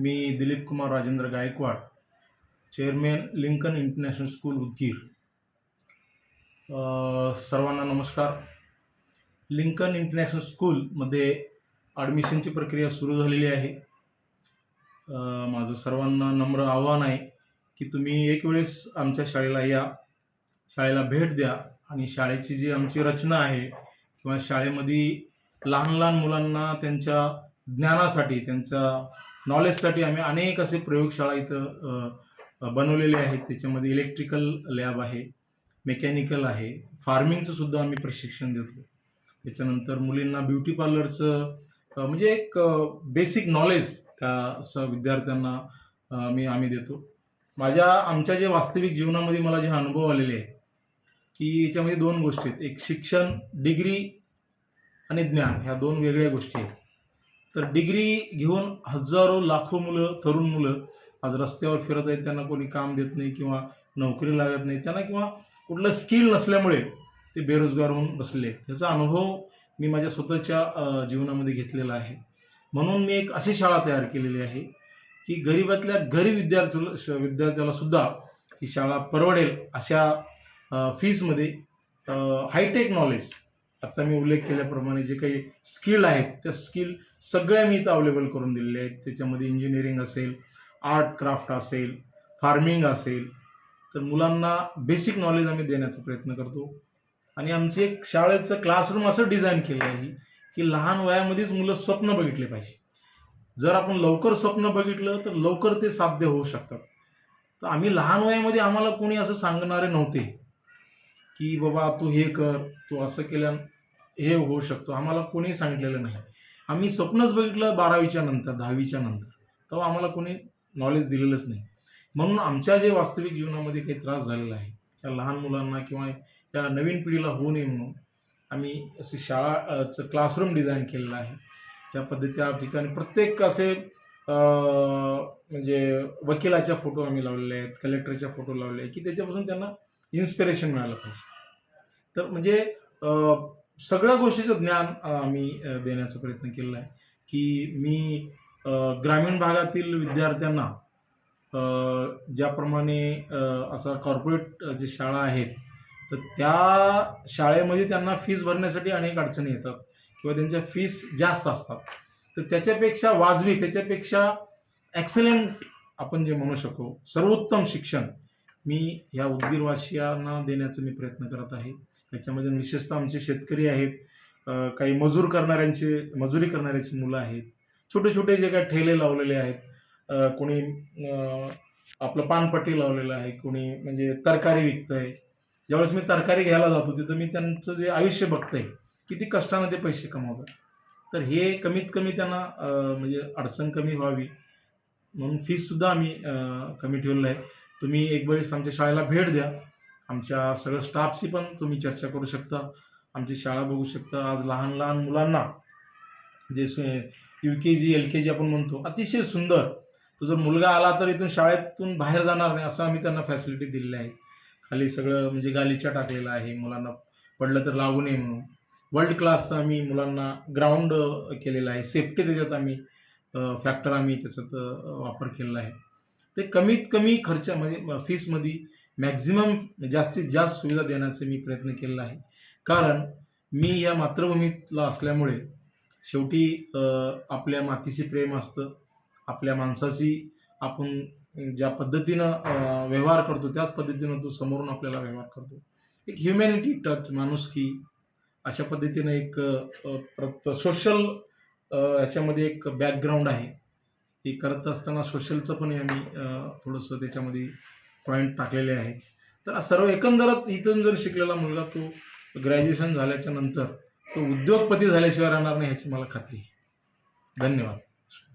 मी Dilip Kumar Rajendra Gaikwad chairman Lincoln international school Udgir. सर्वांना नमस्कार. Lincoln international स्कूलमध्ये ॲडमिशनची प्रक्रिया सुरू झालेली आहे. माझं सर्वांना नम्र आव्हान आहे की तुम्ही एक वेळेस आमच्या शाळेला या शाळेला भेट द्या आणि शाळेची जी आमची रचना आहे किंवा शाळेमध्ये लहान लहान मुलांना त्यांच्या ज्ञानासाठी त्यांचा नॉलेजसाठी आम्ही अनेक असे प्रयोगशाळा इथं बनवलेले आहेत. त्याच्यामध्ये इलेक्ट्रिकल लॅब आहे मेकॅनिकल आहे. फार्मिंगचं सुद्धा आम्ही प्रशिक्षण देतो त्याच्यानंतर मुलींना ब्युटी पार्लरचं म्हणजे एक बेसिक नॉलेज त्या स विद्यार्थ्यांना मी आम्ही देतो. माझ्या आमच्या जे वास्तविक जीवनामध्ये मला जे अनुभव आलेले आहे की याच्यामध्ये दोन गोष्टी आहेत. एक शिक्षण डिग्री आणि ज्ञान. ह्या दोन वेगळ्या गोष्टी आहेत. तर डिग्री घेऊन हजारो लाखो मुलं तरुण मुलं आज रस्त्यावर फिरत आहेत. त्यांना कोणी काम देत नाही किंवा नोकरी लागत नाही. त्यांना किंवा कुठलं स्किल नसल्यामुळे ते बेरोजगार होऊन बसले आहेत. त्याचा अनुभव मी माझ्या स्वतःच्या जीवनामध्ये घेतलेला आहे. म्हणून मी एक अशी शाळा तयार केलेली आहे की गरीबातल्या गरीब विद्यार्थ्याला श- विद्यार्थ्याला सुद्धा ही शाळा परवडेल अशा फीसमध्ये हायटेक नॉलेज आता मी उल्लेख केल्याप्रमाणे जे काही स्किल आहेत त्या स्किल सगळ्या मी इथं अवेलेबल करून दिलेल्या आहेत. त्याच्यामध्ये इंजिनिअरिंग असेल आर्ट क्राफ्ट असेल फार्मिंग असेल तर मुलांना बेसिक नॉलेज आम्ही देण्याचा प्रयत्न करतो. आणि आमचे एक शाळेचं क्लासरूम असं डिझाईन केलं आहे की लहान वयामध्येच मुलं स्वप्न बघितले पाहिजे. जर आपण लवकर स्वप्न बघितलं तर लवकर ते साध्य होऊ शकतात. तर आम्ही लहान वयामध्ये आम्हाला कोणी असं सांगणारे नव्हते. की बाबा तू हे कर तू असं केल्या हे होऊ शकतो. आम्हाला कोणी सांगितलेलं नाही. आम्ही स्वप्नच बघितलं बारावीच्या नंतर दहावीच्या नंतर. तेव्हा आम्हाला कोणी नॉलेज दिलेलंच नाही. म्हणून आमच्या जे वास्तविक जीवनामध्ये काही त्रास झालेला आहे त्या लहान मुलांना किंवा या नवीन पिढीला होऊ नये म्हणून आम्ही असे शाळाचं क्लासरूम डिझाईन केलेलं आहे. त्या पद्धती त्या ठिकाणी प्रत्येक असे म्हणजे वकिलाच्या फोटो आम्ही लावलेले आहेत कलेक्टरच्या फोटो लावले आहेत की त्याच्यापासून त्यांना इन्स्पिरेशन मिळालं पाहिजे. तर म्हणजे सगळ्या गोष्टीचं ज्ञान आम्ही देण्याचा प्रयत्न केलेला आहे की मी ग्रामीण भागातील विद्यार्थ्यांना ज्याप्रमाणे असा कॉर्पोरेट जे शाळा आहेत तर त्या शाळेमध्ये त्यांना फीस भरण्यासाठी अनेक अडचणी येतात किंवा त्यांच्या फीस जास्त असतात. तर त्याच्यापेक्षा वाजवी त्याच्यापेक्षा ॲक्सलंट आपण जे म्हणू शकू सर्वोत्तम शिक्षण मी ह्या उदगीरवासियांना देण्याचा मी प्रयत्न करत आहे. त्याच्यामध्ये विशेषतः आमचे शेतकरी आहेत काही मजूर करणाऱ्यांचे मजुरी करणाऱ्याची मुलं आहेत. छोटे छोटे जे काही ठेले लावलेले आहेत कोणी आपलं पानपट्टी लावलेलं आहे कोणी म्हणजे तरकारी विकतंय. ज्यावेळेस मी तरकारी घ्यायला जातो तिथं मी त्यांचं जे आयुष्य बघतंय किती कष्टानं ते पैसे कमावतात. तर हे कमीत कमी त्यांना म्हणजे अडचण कमी व्हावी म्हणून फीससुद्धा आम्ही कमी ठेवलेलं आहे. तुम्ही एक वेळेस आमच्या शाळेला भेट द्या. आमच्या सगळ्या स्टाफशी पण तुम्ही चर्चा करू शकता. आमची शाळा बघू शकता. आज लहान लहान मुलांना जे यू के जी एल के जी आपण म्हणतो अतिशय सुंदर. तो जर मुलगा आला तर इथून शाळेतून बाहेर जाणार नाही असं आम्ही त्यांना फॅसिलिटी दिलेली आहे. खाली सगळं म्हणजे गालीच्या टाकलेलं आहे. मुलांना पडलं तर लागू नये म्हणून. वर्ल्ड क्लासचं आम्ही मुलांना ग्राउंड केलेलं आहे. सेफ्टी त्याच्यात आम्ही फॅक्टर आम्ही त्याच्यात वापर केलेला आहे. ते कमीत कमी खर्चामध्ये फीसमध्ये मॅक्झिमम जास्तीत जास्त सुविधा देण्याचा मी प्रयत्न केलेला आहे. कारण मी या मातृभूमीतला असल्यामुळे शेवटी आपल्या मातीशी प्रेम असतं. आपल्या माणसाशी आपण ज्या पद्धतीनं व्यवहार करतो त्याच पद्धतीनं तो समोरून आपल्याला व्यवहार करतो. एक ह्युमॅनिटी टच माणुसकी अशा पद्धतीनं एक सोशल याच्यामध्ये एक बॅकग्राऊंड आहे. हे करत असताना सोशलचं पण आम्ही थोडंसं त्याच्यामध्ये पॉईंट टाकलेले आहेत. तर सर्व एकंदरात इथून जर शिकलेला मुलगा तो ग्रॅज्युएशन झाल्याच्यानंतर तो उद्योगपती झाल्याशिवाय राहणार नाही ह्याची मला खात्री आहे. धन्यवाद.